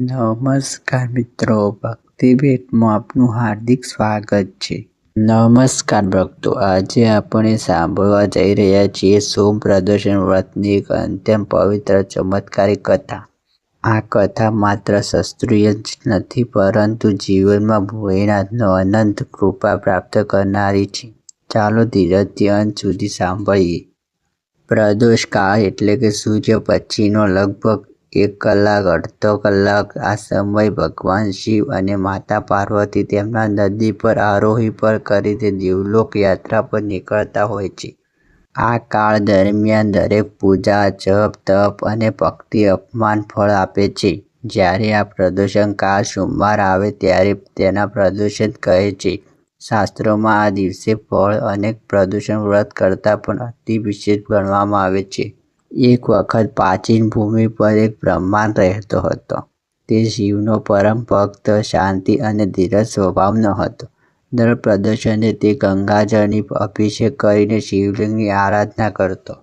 નમસ્કાર મિત્રો, ભક્તિ ભેટમાં આપનું હાર્દિક સ્વાગત છે. નમસ્કાર ભક્તો, આજે આપણે સાંભળવા જઈ રહ્યા છીએ સોમ પ્રદર્શન વ્રતની એક અત્યંત પવિત્ર ચમત્કારિક કથા. આ કથા માત્ર શાસ્ત્રીય જ નથી, પરંતુ જીવનમાં ભોળેનાથનો અનંત કૃપા પ્રાપ્ત કરનારી છે. ચાલો ધીરજથી અંત સુધી સાંભળીએ. પ્રદોષ કાળ એટલે કે સૂર્ય પછીનો લગભગ એક કલાક, અડધો કલાક આ સમય ભગવાન શિવ અને માતા પાર્વતી તેમના નદી પર, આરોહી પર કરીને દેવલોક યાત્રા પર નીકળતા હોય છે. આ કાળ દરમિયાન દરેક પૂજા, જપ, તપ અને ભક્તિ અપમાન ફળ આપે છે. જ્યારે આ પ્રદૂષણ કાળ સોમવાર આવે ત્યારે તેના પ્રદૂષણ કહે છે. શાસ્ત્રોમાં આ દિવસે ફળ અને પ્રદૂષણ વ્રત કરતાં પણ અતિ વિશેષ ગણવામાં આવે છે. એક વખત પ્રાચીન ભૂમિ પર એક બ્રહ્માંડ રહેતો હતો. તે શિવનો પરમ ભક્ત, શાંતિ અને ધીરજ સ્વભાવનો હતો. દર પ્રદર્શને તે ગંગાજળની અભિષેક કરીને શિવલિંગની આરાધના કરતો.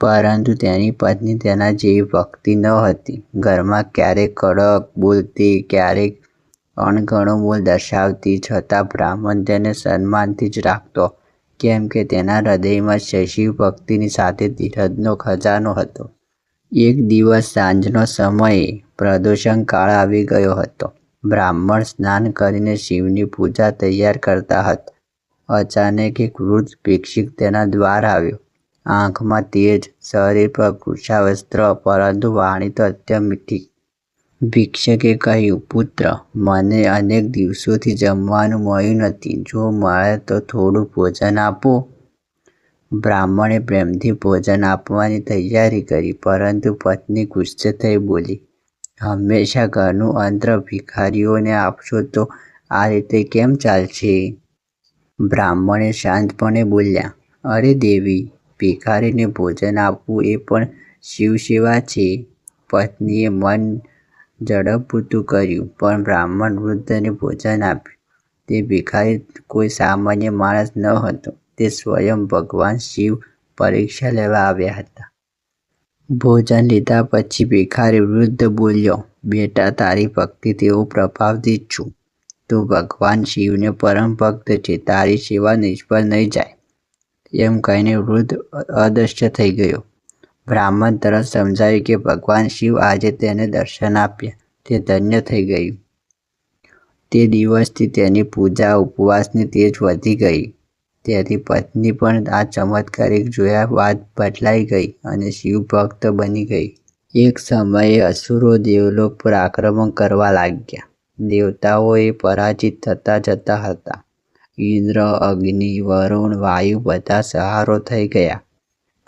પરંતુ તેની પત્ની તેના જેવી ભક્તિ ન હતી. ઘરમાં ક્યારેક કડક બોલતી, ક્યારેક અણઘણો બોલ દર્શાવતી, છતાં બ્રાહ્મણ તેને સન્માનથી જ રાખતો. કેમ કે તેના હૃદયમાં શશિવ ભક્તિની સાથે ધીરજનો ખજાનો હતો. એક દિવસ સાંજનો સમયે પ્રદૂષણ કાળ આવી ગયો હતો. બ્રાહ્મણ સ્નાન કરીને શિવની પૂજા તૈયાર કરતા હતા. અચાનક એક વૃદ્ધ ભિક્ષિક તેના દ્વાર આવ્યો. આંખમાં તેજ, શરીર પર કૃષાવસ્ત્ર પરંતુ વાણી તો અત્યંત મીઠી. ભિક્ષકે કહ્યું, પુત્ર, મને અનેક દિવસોથી જમવાનું મળ્યું નથી. જો મળે તો થોડું ભોજન આપો. બ્રાહ્મણે પ્રેમથી ભોજન આપવાની તૈયારી કરી, પરંતુ પત્ની ગુસ્સે થઈ બોલી, હંમેશા ઘરનું અંત્ર ભિખારીઓને આપશો તો આ રીતે કેમ ચાલશે? બ્રાહ્મણે શાંતપણે બોલ્યા, અરે દેવી, ભિખારીને ભોજન આપવું એ પણ શિવસેવા છે. પત્નીએ મન ઝડપભૂતું કર્યું, પણ બ્રાહ્મણ વૃદ્ધને ભોજન આપ્યું. તે ભિખારી કોઈ સામાન્ય માણસ ન હતો. તે સ્વયં ભગવાન શિવ પરીક્ષા લેવા આવ્યા હતા. ભોજન લીધા પછી ભિખારી વૃદ્ધ બોલ્યો, બેટા, તારી ભક્તિથી હું પ્રભાવિત છું. તું ભગવાન શિવને પરમ ભક્ત છે. તારી સેવા નિષ્ફળ નહીં જાય. એમ કહીને વૃદ્ધ અદૃશ્ય થઈ ગયો. બ્રાહ્મણ તરત સમજાયું કે ભગવાન શિવ આજે તેને દર્શન આપ્યા. તે ધન્ય થઈ ગયું. તે દિવસથી તેની પૂજા, ઉપવાસની તેજ વધી ગઈ. તેની પત્ની પણ આ ચમત્કારિક જોયા બાદ બદલાઈ ગઈ અને શિવભક્ત બની ગઈ. એક સમયે અસુરો દેવલોક પર આક્રમણ કરવા લાગ્યા. દેવતાઓએ પરાજિત થતા જતા હતા. ઇન્દ્ર, અગ્નિ, વરુણ, વાયુ બધા સહારો થઈ ગયા.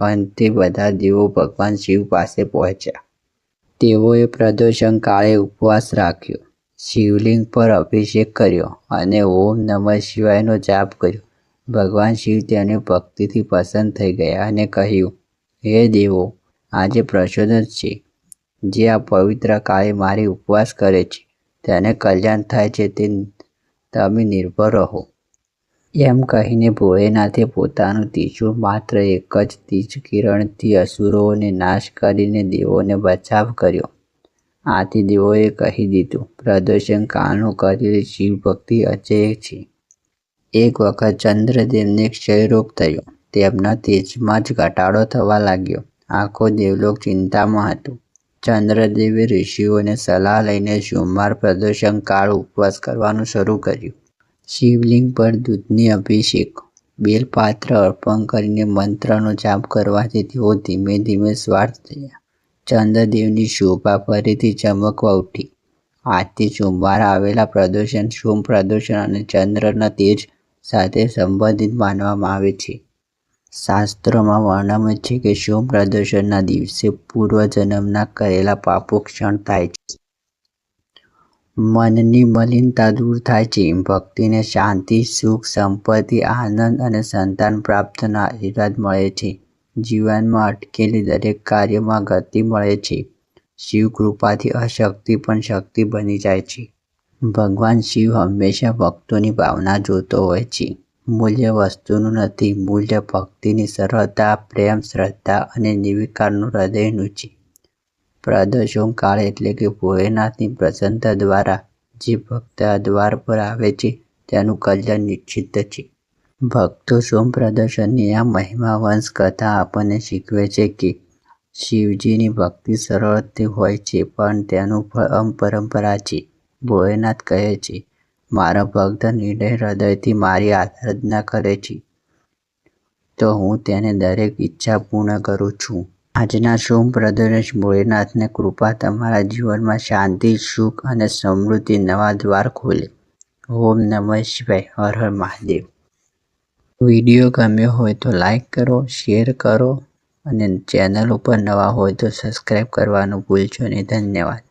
પણ તે બધા દેવો ભગવાન શિવ પાસે પહોંચ્યા. તેઓએ પ્રદોષણ કાળે ઉપવાસ રાખ્યો. શિવલિંગ પર અભિષેક કર્યો અને ઓમ નમઃ શિવાયનો જાપ કર્યો. ભગવાન શિવ તેને ભક્તિથી પસંદ થઈ ગયા અને કહ્યું, હે દેવો, આજે પ્રચોદન છે. જે આ પવિત્ર કાળે મારી ઉપવાસ કરે છે, તેને કલ્યાણ થાય છે તે તમે નિર્ભર રહો. એમ કહીને ભોળેનાથે પોતાનું ત્રિશૂળ માત્ર એક જ તીજ કિરણથી અસુરોને નાશ કરીને દેવોને બચાવ કર્યો. આથી દેવોએ કહી દીધું પ્રદર્શન કાળનું કરેલી શિવ ભક્તિ અજય છે. એક વખત ચંદ્રદેવને ક્ષયરોગ થયો. તેમના તેજમાં જ ઘટાડો થવા લાગ્યો. આખો દેવલોક ચિંતામાં હતું. ચંદ્રદેવે ઋષિઓને સલાહ લઈને સોમવાર કાળ ઉપવાસ કરવાનું શરૂ કર્યું. શિવલિંગ પર દૂધની અભિષેક, બેલપાત્ર અર્પણ કરીને મંત્રનો જાપ કરવાથી તેઓ ધીમે ધીમે સ્વાર્થ થયા. ચંદ્રદેવની શોભા ફરીથી ચમકવા ઉઠી. આજથી સોમવાર આવેલા પ્રદોષણ સોમ પ્રદોષણ અને ચંદ્રના તેજ સાથે સંબંધિત માનવામાં આવે છે. શાસ્ત્રોમાં વર્ણવે છે કે સોમ પ્રદોષણના દિવસે પૂર્વજન્મના કરેલા પાપો ક્ષણ થાય છે. મનની મલિનતા દૂર થાય છે. ભક્તિને શાંતિ, સુખ, સંપત્તિ, આનંદ અને સંતાન પ્રાપ્તનો આશીર્વાદ મળે છે. જીવનમાં અટકેલી દરેક કાર્યમાં ગતિ મળે છે. શિવ કૃપાથી અશક્તિ પણ શક્તિ બની જાય છે. ભગવાન શિવ હંમેશા ભક્તોની ભાવના જોતો હોય છે. મૂલ્ય વસ્તુનું નથી. મૂલ્ય ભક્તિની સરળતા, પ્રેમ, શ્રદ્ધા અને નિર્વિકારનું હૃદયનું છે. પ્રદોષમ કાળ એટલે કે ભોળેનાથની પ્રસન્નતા દ્વારા જે ભક્ત આ દ્વાર પર આવે છે તેનું કલ્યાણ નિશ્ચિત છે. ભક્તો સોમ પ્રદર્શનની આ મહિમા વંશ કથા આપણને શીખવે છે કે શિવજીની ભક્તિ સરળથી હોય છે પણ તેનું ફળ પરંપરા છે. ભોળેનાથ કહે છે, મારા ભક્ત નિર્ણય હૃદયથી મારી આરાધના કરે છે તો હું તેને દરેક ઈચ્છા પૂર્ણ કરું છું." આજના સોમ પ્રદોષે ભોળેનાથને કૃપા તમારા જીવનમાં શાંતિ, સુખ અને સમૃદ્ધિ નવા દ્વાર ખોલે. ઓમ નમઃ શિવાય. હર હર મહાદેવ. વીડિયો ગમ્યો હોય તો લાઈક કરો, શેર કરો અને ચેનલ ઉપર નવા હોય તો સબસ્ક્રાઈબ કરવાનું ભૂલશો નહીં. ધન્યવાદ.